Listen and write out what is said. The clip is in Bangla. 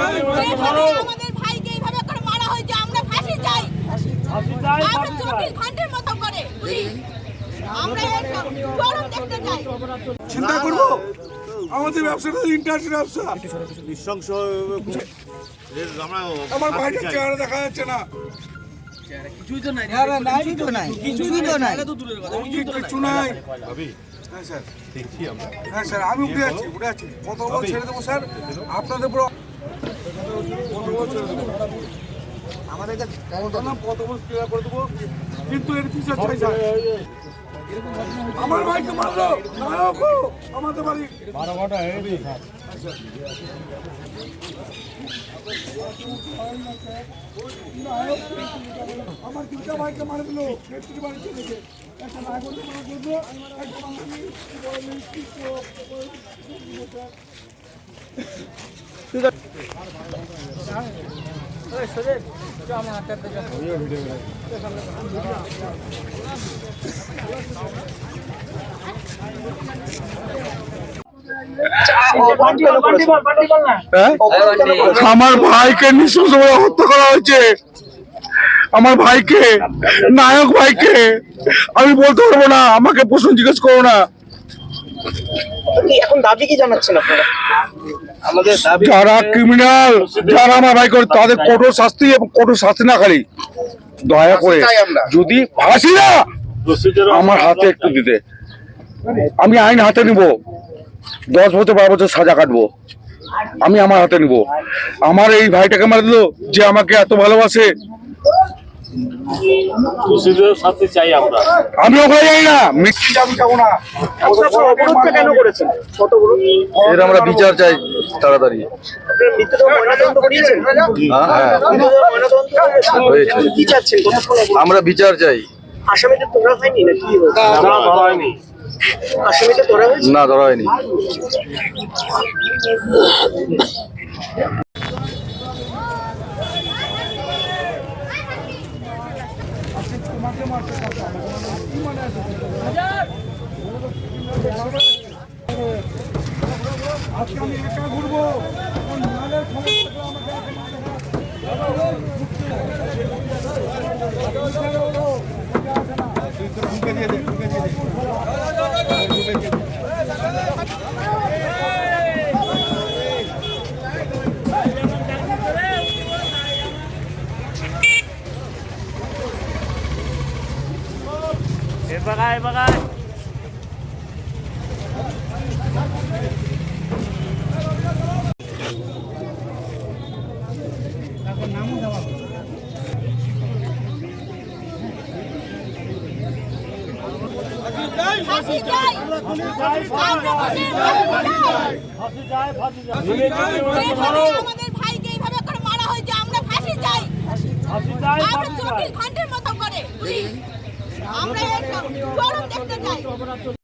আমাদের ভাইকে এইভাবে করে মারা হয়েছে আমরা ফাঁসি চাই আমরা চব্বিশ ঘণ্টার মতো করে আমরা চরম দেখতে চাই। চিন্তা করব? আমাদের ব্যবসাটা ইন্টারনেট ব্যবসা। নৃশংস আমরা আমার ভাইটার চেহারা দেখা যাচ্ছে না। কিছুই তো নাই। কিছুই তো নাই। কি কিছু নাই। হ্যাঁ স্যার। হ্যাঁ স্যার আমি উঠে আছি উঠে আছি কত বড় ছেড়ে দেবো স্যার? আপনাদের পুরো কত ছেড়ে দেবো ক্লিয়ার করে দেবো? কিন্তু এর স্যার আমার ভাইকে মারলো। নায়ক আমাদের বাড়ি। আমার দুটা ভাইকে মারে দিল। নেত্রী বাড়ি চলে গেছে একটা নাগরিক মারা করব একটা বাঙালি? আমার ভাইকে নৃশংসভাবে হত্যা করা হয়েছে। আমার ভাইকে, নায়ক ভাইকে, আমি বলতে পারব না, আমাকে প্রশ্ন জিজ্ঞেস করো না। এখন দাবি কি জানাচ্ছেন আপনারা? আমাদের দাবি যারা ক্রিমিনাল যারা আমার ভাই করে তাদের কঠোর শাস্তি এবং কঠোর শাস্তি না খালি। দয়া করে যদি ফাঁসি না আমার হাতে একটু দিতে। আমি আইন হাতে নিব। দশ বছর বারো বছর সাজা কাটবো। আমি আমার হাতে নিব। আমার এই ভাইটাকে মার দিল যে আমাকে এত ভালোবাসে সাথে চাই আমরা। আমি ওখানে যাই না মিষ্টি যাব যাব না। আচ্ছা, আপনারা কেন করেছেন? কত অবরোধ এর আমরা বিচার চাই তাড়াতাড়ি। হ্যাঁ অবরোধ? আমরা বিচার চাই। আসামিদের তোলা হয়নি না কি হয়েছে? আমরা ধরা হয়নি। আসামিদের তোলা হয়েছে? না ধরা হয়নি। আজকে আমি একা ঘুরবো নালের থাকলে আমাকে একা মারবে। বাগায় ফাঁসির ফাঁসি চাই যেভাবে আমাদের ভাইকে এইভাবে করে মারা হয়েছে আমরা ফাঁসি চাই। আমরা চব্বিশ ঘণ্টার মতো করে। আমরা চরম দেখতে চাই।